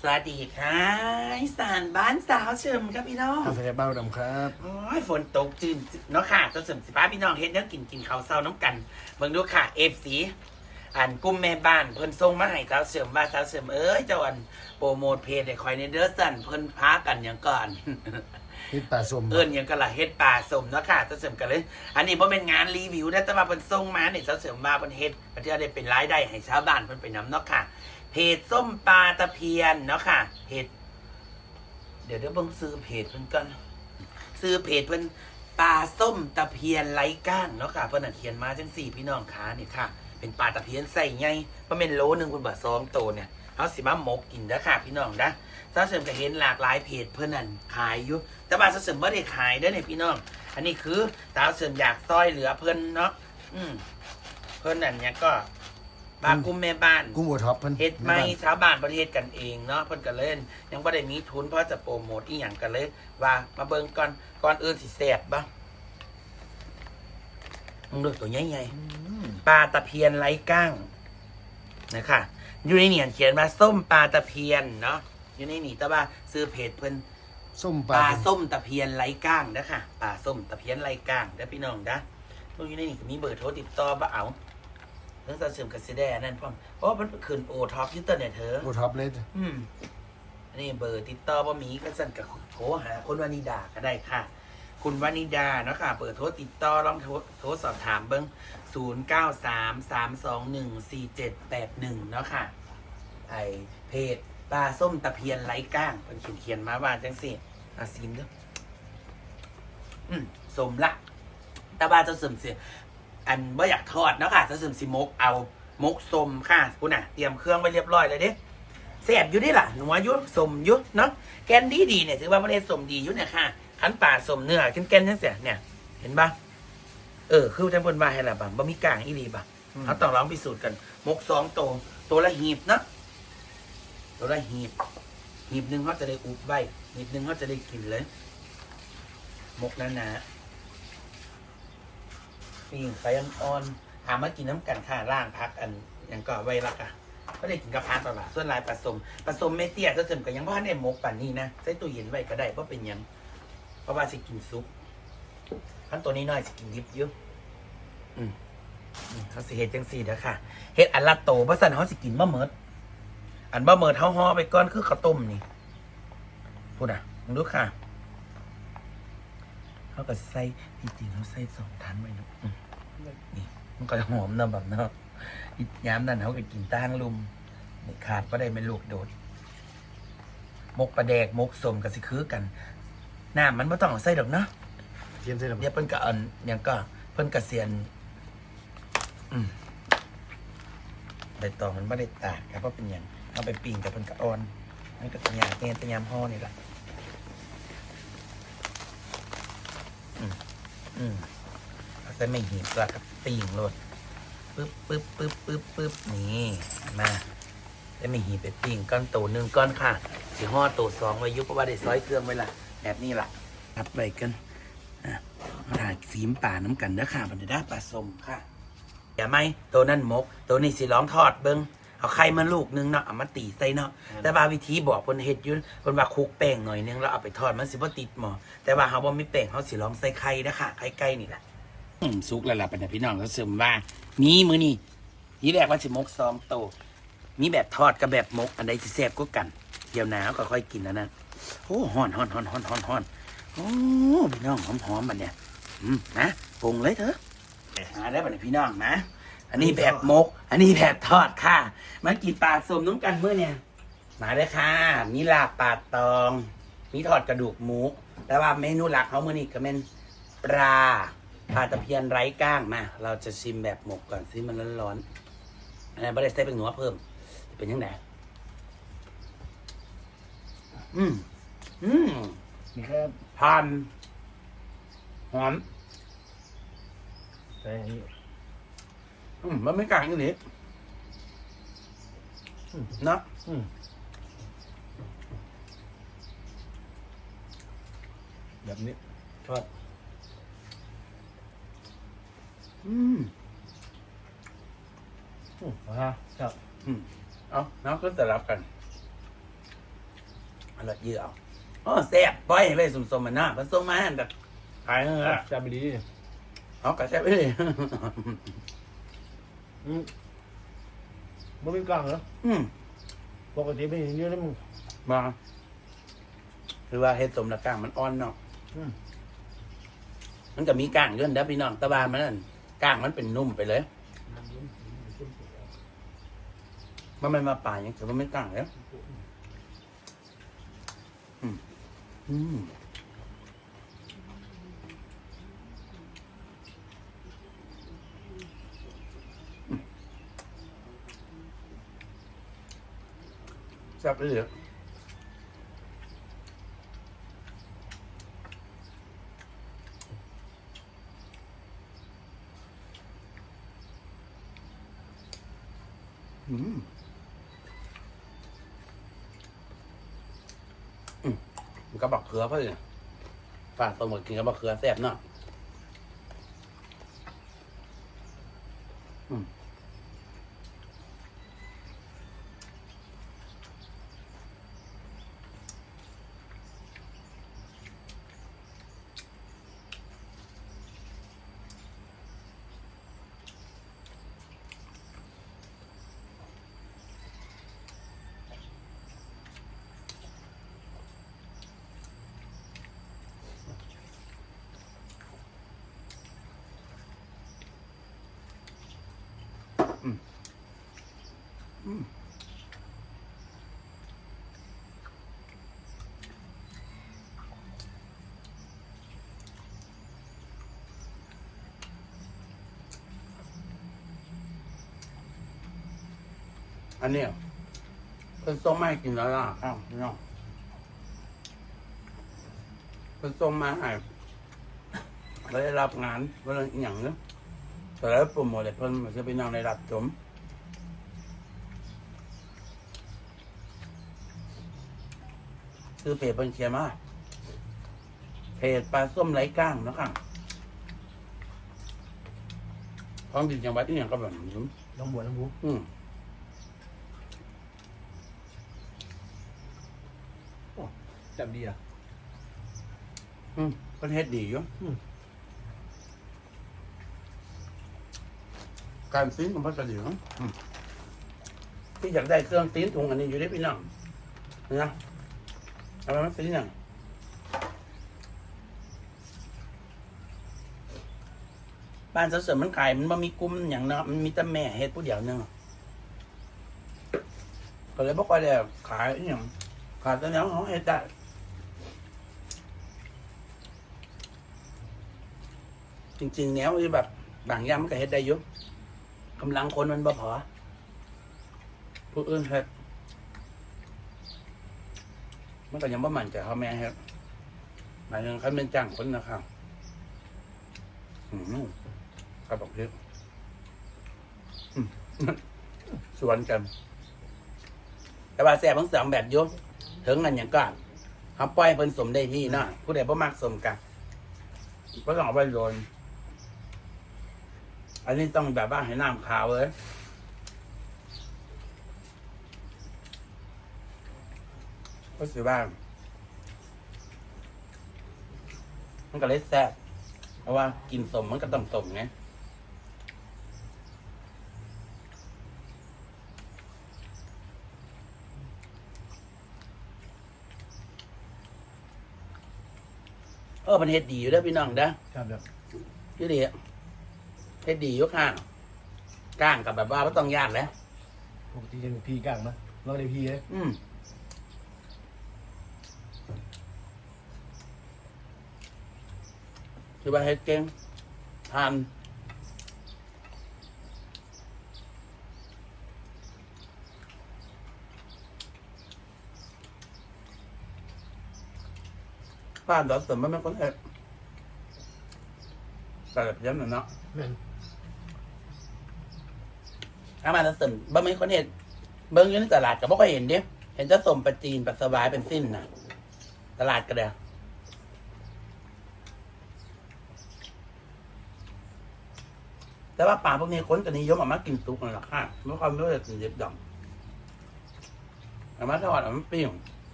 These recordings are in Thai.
สวัสดีค่ะอีสานบ้านสาวเฉิมครับพี่น้องข้าวไฟเบ้าดำครับโอ้ยฝนตกจืนเนาะค่ะก็เสริมสิบ้าพี่น้องเฮ็ดเนื้อกินกินข้าวเศร้าน้ำกันเบิ่งดูค่ะเอฟซีอันกุ้มแม่บ้านเพิ่นส่งมาให้สาวเสริมว่าสาวเสริมเอ้ยเจ้าอันโปรโมทเพจให้คอยในเด้อสั่นเพิ่นพากันอย่างก่อนพิษปลาส้มเอิ้นหยังก็ละเฮ็ดปลาสมเนาะค่ะสาวเสริมกันเลย อันนี้บ่เป็นงานรีวิวนะแต่ว่าเพิ่นส่งมาเนี่ยสาวเสริมว่าเพิ่นเฮ็ดเพื่อที่จะได้เป็นรายได้ให้ชาวบ้านเพิ่นไปนํเนาะค่ะ เพจส้มปลาตะเพียนเนาะค่ะเพจเดี๋ยวเดี๋ยวเบิ่งซื้อเพจเพิ่นก่อนซื้อเพจเพิ่นปลาส้มตะเพียนไร้ก้างเนาะค่ะเพิ่นนะเขียนมาจังสี่พี่น้องขานี่ค่ะ เป็นปลาตะเพียนใส่ไงมันเป็นโลหนึงคุณบ่สองโตเนี่ยเอาสิมาหมกกินเด้อค่ะพี่น้องนะซาเสริมก็เห็นหลากหลายเพจเพิ่นนั่นขายอยู่ แต่ว่าซาเสริมบ่ได้ขายเด้อเนี่ยพี่น้อง อันนี้คือสาวเสริมอยากซอยเหลือเพิ่นเนาะอืมเพิ่นนั่นเนี่ยก็ บากุ้มแม่บ้าน กุ้งบัวท็อปเพิ่นเฮ็ดไม่ชาวบ้านประเทศกันเองเนาะเพิ่นก็เล่น ยังบ่ได้มีทุนเพราะจะโปรโมทอีหยังกันเลย ว่ามาเบิ่งก่อนก่อนอื่นสิแซ่บบ่มึงดูตัวใหญ่ๆปลาตะเพียนไร้ก้างนะคะอยู่ในเนี่ยเขียนมาส้มปลาตะเพียนเนาะอยู่ในนี่แต่ว่าซื้อเพจเพิ่นส้มปปลาลาส้มตะเพียนไร้ก้างนะคะปลาส้มตะเพียนไร้ก้างเด้อพี่น้องนะตรงอยู่ในนี่ก็มีเบอร์โทรติดต่อบ่เอาเรื่องสะเสริมกับสิได้อันนั่นพร้อมเพราะว่ามันขึ้นโอท็อปยูเตอร์เนี่ยเธอบัวท็อปเลยอืมอันนี้เบอร์ติดต่อบ่มีก็สั่นกับโทรหาคุณวานิดาก็ได้ค่ะ คุณวานิดาเนาะค่ะ เปิดโทรติดต่อลองโทรโทรสอบถามเบิ้งศูนย์เก้าสามสามสองหนึ่งสี่เจ็ดแปดหนึ่งเนาะค่ะ ไอเพจปลาส้มตะเพียนไร้ก้างเป็นเขียนเขียนๆมาว่าจังสิอาซิมเด้ออืมสมละแตาบาจะเสริมเสีย อันว่าอยากทอดเนาะค่ะจะเสริมสิมกเอามกสมค่ะคุณน่ะเตรียมเครื่องไว้เรียบร้อยเลยเด้แซ่บอยู่นี่ล่ะหนูอายุสมอยุเนาะแกนดีดีๆเนี่ยถือว่าไม่ได้สมดีอยู่เนี่ยค่ะขันป่าสมเนื้อแกนๆจังเสียเนี่ยเห็นปะเออคือจังบนบาให้ละบ่บ่มีกลางอีหลีบ่เขาต้องลองพิสูจน์กัน มกสองตัวตัวละหีบเนาะตัวละหีบหีบหนึ่งเขาจะได้อุบไว้หีบหนึ่งเขาจะได้กินเลย มกหนาๆ ปีงไฟอ่อนๆหามากินน้ำกันค่ะล่างพักอันยังก็ไว้ละค่ะก็ได้กินกับพาตลาดส่วนลายผสมผสมเมเตียก็เสริมกับยังพ่อได้หมกป่านนี้นะใส่ตู้เย็นไว้ก็ได้เพราะเป็นยังเพราะว่าสิกินซุปขั้นตัวนี้น้อยสิกินดิบเยอะอืมอืมเขาสิเฮ็ดจังสี่เด้อค่ะเฮ็ดอันละโตบ่ซั่นเฮาสิกินบ่เมิด อันบ่เมิดเฮาห่อไปก่อนคือข้าวต้มนี่พูดอะมึงดูค่ะ เขาก็ใส่ที่จริงเขาใส่สองทันไว้นะอืมนี่ มันก็หอมเนาะแบบเนาะอีกยามนั้นเขาก็กินตั้งลุมนี่ขาดก็ได้เป็นลูกโดดมกปลาแดกมกสมกับสิคือกันน้ำมันไม่ต้องเอาใส่ดอกเนาะเทียนใส่ดำเดี๋ยวเพิ่นก็อันยังก็เพิ่นกเสียนอืมใบตองมันไม่ได้ตากครับเพราะเป็นอย่างเอาไปปิ้งกับเพิ่นกะอ่อนนั่นก็ตัยามเงี้ยตัยามห่อนี่แหละ อืมอืมเอาใส่ไม่หีบแล้วกับปิ้งโลดปึ๊บปึ๊บปึ๊บปึ๊บปึ๊บนี่มาได้ไม่หีบไปปิ้งก้อนโตหนึ่งก้อนค่ะสีห่อโตสองไว้ยุบเพราะว่าได้ซอยเครื่องไว้ละแบบนี้ล่ะทับไปกันอะถ่ายฟิล์มป่าน้ำกันเด้อค่ะบันดาปลาสมค่ะอย่าไหมตัวนั่นมก ตัวนี้สิร้องทอดเบิ้ง เอาไข่มาลูกนึงเนาะเอามาตีใส่เนาะแต่ว่าวิธีบอกคนเฮ็ดอยุ่นคนว่าคลุกแป้งหน่อยนึงแล้วเอาไปทอดมันสิบ่ติดหมอแต่ว่าเขาบ่มีแป้งเขาสิลองใส่ไข่นะค่ะไข่ไก่นี่แหละอืมซุกแล้วล่ะเป็นพี่น้องก็ซึมว่ามีมือนี่ทีแรกว่าสิมกซองโตมีแบบทอดกับแบบมกอันใดสิแซ่บก็กัน เดี๋ยวหนาวก็ค่อยกินแล้วนะโอ้ฮ้อนฮ้อนฮ้อนฮ้อนฮ้อนฮ้อนโอ้พี่น้องหอมหอมมันเนี่ยอืมนะปรุงเลยเถอะมาได้ป่ะเนี่ยพี่น้องนะ อันนี้แบบมก อันนี้แบบทอดค่ะ มากินปลาสมน้ำกันเมื่อเนี่ย มาเลยค่ะ มีลาบปลาตอง มีทอดกระดูกหมู แต่ว่าเมนูหลักเขาเมื่อนี้ก็เป็นปลาปลาตะเพียนไร้ก้างมา เราจะชิมแบบหมกก่อนซิมันร้อนๆอันนี้ไม่ได้ใส่เป็นหัวเพิ่ม เป็นยังไงอืม อืมนี่ครับทานหอมใส่ อันนี้อืมมันไม่กลางอย่างนี้เนาะอืมแบบนี้ทอดอืมอืมฮะครับเอาเนาะก็จะรับกันอร่อยเยอะเอาอ๋อแซ่บปล่อยไว้สมๆมันนะผสมมาให้แบบขายเออจะไปดีเอากระแซ่บไปเลย อืมมันมีกลางเหรออืมปกติไม่เห็นเยอะแล้วมึง มาคือว่าเฮ็ดสมละก้างมันอ่อนเนาะอืม มันก็มีก้างเยอะนะพี่น้องแตะบานมันนั่นก้างมันเป็นนุ่มไปเลย มันไม่มาป่าอย่างถือว่าไม่ก้างแล้วอืมอืม แซ่บเลยเหรออืมมันก็บักเขือเพื่อนฝากตัวหมดกินกับบักเขือแซ่บเนาะ อันเนี้ยเป็นส้มไม่กินแล้วล่ะอ้าวพี่น้องเป็นส้มมาให้เราได้รับงานเวลาอหย่างเนี้ยแต่แล้วโปรโมทเลยเพิ่นมันจะไปนั่งในรับชม คือเพจเพิ่นเชียร์มาเพจปลาส้มไร้ก้างนะครับของดินจังหวัดที่อย่างก็แบบนี้น้องบัวน้องบัวอืมจำดีอะอืมเพิ่นเฮ็ดดีอยู่อืม การซีนของเพิ่นก็ดีเนาะอืมที่อยากได้เครื่องซีนถุงอันนี้อยู่ได้พี่น้องนะเอาไปมาซีนอย่างบ้านเสริมมันขายมันบ่มีกลุ่มอย่างเนาะมันมีแต่แม่เฮ็ดผู้เดียวเนาะก็เลยบ่ค่อยได้ขายอหย่างขายแต่แนวเขาเฮ็ดได้จริงๆแล้วคือแบบบางอย่างมันก็เฮ็ดได้อยุกำลังคนมันบ่พอผู้อื่นเฮ็ด มันก็ยังบ่มั่นใจเขาแม่เฮ็ดหมายถึงเขาเป็นจ้างคนนะครับอืมครับบอกเฮ็ดอืมสวนกัน แต่ว่าแซ่บทั้งสองแบบยุถึงอันอย่างก็เขาปล่อยเพิ่นสมได้ที่เนาะผู้ใดบ่มักสมกันก็ต้องเอาไปโรยอันนี้ต้องแบบว่าให้น้ำขาวเลย ก็สิบ้าง มันก็เลยแซ่บเพราะว่ากินสมมันก็ต้องสมไงเออมันเฮ็ดดีอยู่เด้อพี่น้องเด้อครับแบบยี่ดีเฮ็ดดีอยู่ค่ะก้างกับแบบว่าไม่ต้องยากแล้วปกติจะมีพี่กลางนะเราได้พี่เลยอืม คือว่าเฮ็ดเก่งทานบ้านดอกเสริมมันไม่คนเฮ็ดแต่แบบย้ำหน่อยเนาะแม่นอามาแล้วเสริมบ่ไม่คนเห็นเบิ้งอยู่ในตลาดก็บ่ค่อยเห็นเด้เห็นจะสมปลาจีนปลาสวายเป็นสิ้นน่ะตลาดก็เด้อ แต่ว่าปลาพวกนี้คนจะนิยมเอามากินสุกนั่นแหละค่ะเพราะความรู้จะกินเด็ดดำเอามาทอดเอามาปิ้ยว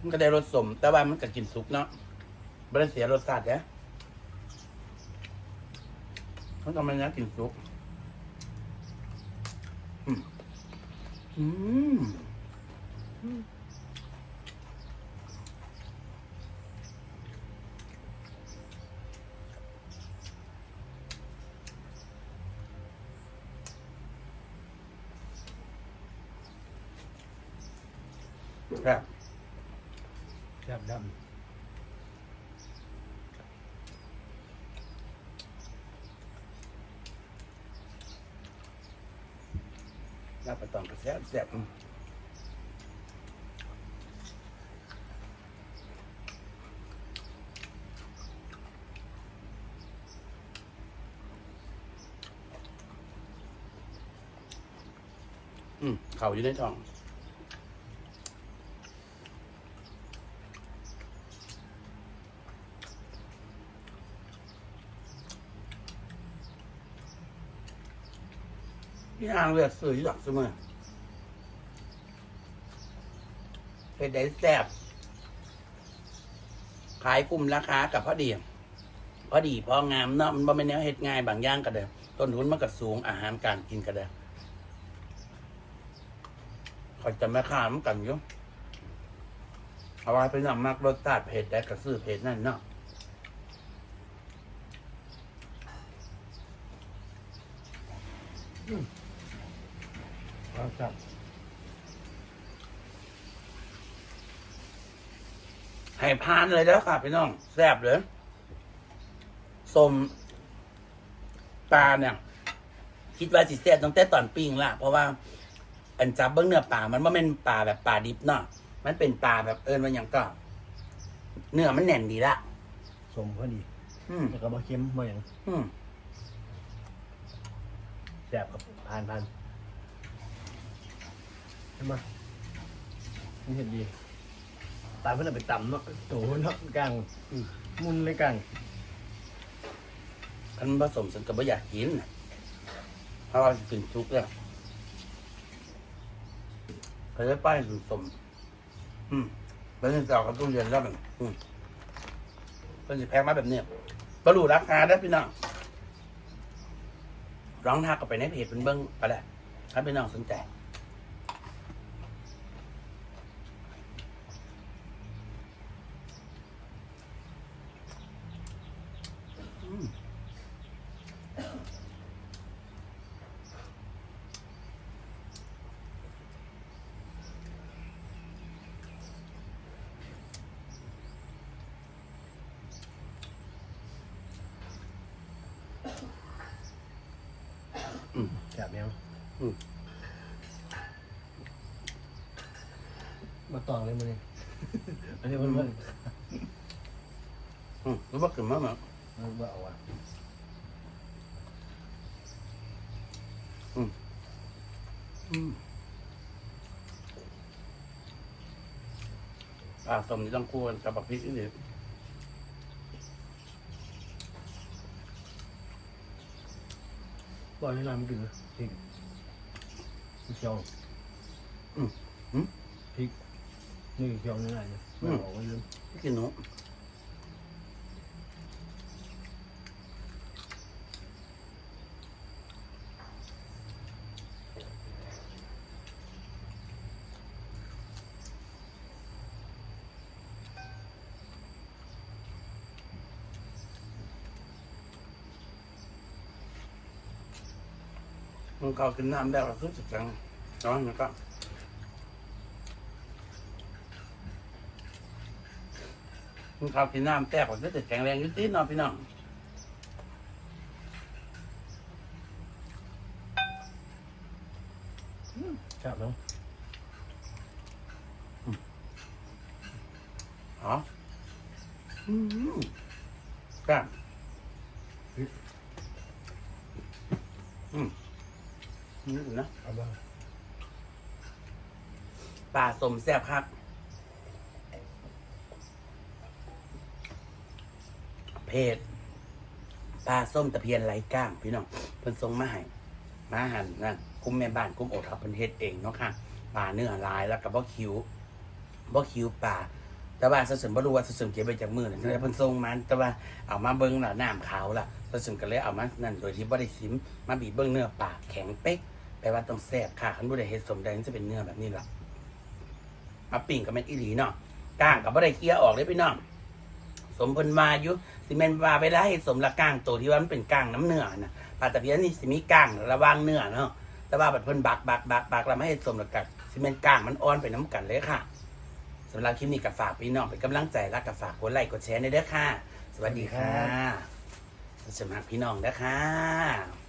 มันก็ได้รสสม แต่ว่ามันก็กินสุกเนาะบริเสียรสชาตินี่ยมันทำไมนะกินสุกอืมอืม ครับแซ่บดลาบปลาตองกระแซ่บแซ่บอืมอืมเข่าอยู่ในท้อง พี่อ่างเลือดสื่อหลักเสมอเป็นได้แซ่บขายกลุ่มราคากับพอดีพอดีพองามเนาะมันบ่เป็นแนวเฮ็ดง่ายบางอย่างก็เด้ต้นทุนมันก็สูงอาหารการกินก็เด้อคอยจะไม่ข้ามกันอยู่เอาไว้เป็นนำมากรสชาติเผ็ดได้กระซื้อเผ็ดนั่นเนาะำครับ ครับให้พานเลยแล้วค่ะพี่น้องแซ่บเลยสมปลาเนี่ย คิดว่าสิแซ่บตั้งแต่ตอนปิ้งละเพราะว่า อันจับเบิ้งเนื้อปลามันไม่เป็นปลาแบบปลาดิบเนาะมันเป็นปลาแบบเอิญมันอย่างก็เนื้อมันแน่นดีละสมพอดีอืมแล้วก็มาเค็มมาอย่างอืมแซ่บครับผ่านผ่าน ใช่ไหมนี่เห็นดีตายเพื่อนเอาไปต่ำเนาะโตเนาะกลางมุนเลยกลางอันผสมสันก็บ่อยากกินเพราะว่ากินทุกแล้วเขาจะป้ายสูสม อืมแล้วนี่จะเอากระตุ้นเย็นแล้วมันอืมเป็นสิแพงมาแบบเนี้ยบรรลุราคาได้อพี่น้องร้องทักก็ไปในเพจเป็นเบิ้งก็ได้ถ้าพี่น้องสนใจ ซ่บยังอืมมาตองเลยมันนี่อันนี้มันมันอืมรู้ว่าขึ้นมามั้งมันว่าเอาอะอืมปลาสมนี่ต้องคู่กันกับบักพริกนี่ ปล่อยให้น้ำมันกินเลยพริกพริกเขียวอืมอืม พริกนี่เขียวนี่อะไรเนี่ยอืไม่มออกก็ลืมพี่กินหนูมัน ขากินน้ำได้ก็คือจะจังร้อนมันก็มันเขากินน้ำแตกกว่าจะแข็งแรงอยุ่ติดเนาะพี่น้องครับเนาะอ๋ออืมครับอืม นี่นะเอาบ้างปลาสมแซ่บครับ เพศปลาส้มตะเพียนไหลก้างพี่น้องเพิ่นส่งมาให้มาหันนั่นกุ้มแม่บ้านกุ้มโอทับเพิ่นเฮ็ดเองเนาะค่ะปลาเนื้อลายแล้วก็บ่คิวบ่คิวปลาแต่ว่าสะสมบ่รู้ว่าสะสมเก็บไปจากมือนั่นเลยเพิ่นส่งมาแต่ว่าเอามาเบิ่งแล้วน้ำขาวล่ะสะสมก็เลยเอามานั่นโดยที่บ่ได้ซิมมาบีบเบิ่งเนื้อปลาแข็งเป๊ก แปลว่าต้องแซ่บค่ะคันบ่ได้เฮ็ดสมได้มันจะเป็นเนื้อแบบนี้ล่ะมาปิ้งก็แม่นอีหลีเนาะก้างก็บ่ได้เคี้ยออกเลยพี่น้องสมเพิ่นว่าอยู่สิแม่นว่าเวลาเฮ็ดสมละก้างตัวที่ว่ามันเป็นก้างน้ำเนื้อน่ะปลาตะเพียนนี่สิมีก้างระหว่างเนื้อเนาะแต่ว่าบัดเพิ่นบักบักบักบักแล้วมาเฮ็ดสมแล้วก็สิแม่นก้างมันอ่อนไปน้ำกันเลยค่ะสำหรับคลิปนี้ก็ฝากพี่น้องเป็นกำลังใจและก็ฝากกดไลค์กดแชร์ในเด้อค่ะ สวัสดีค่ะสวัสดีพี่น้องเด้อค่ะ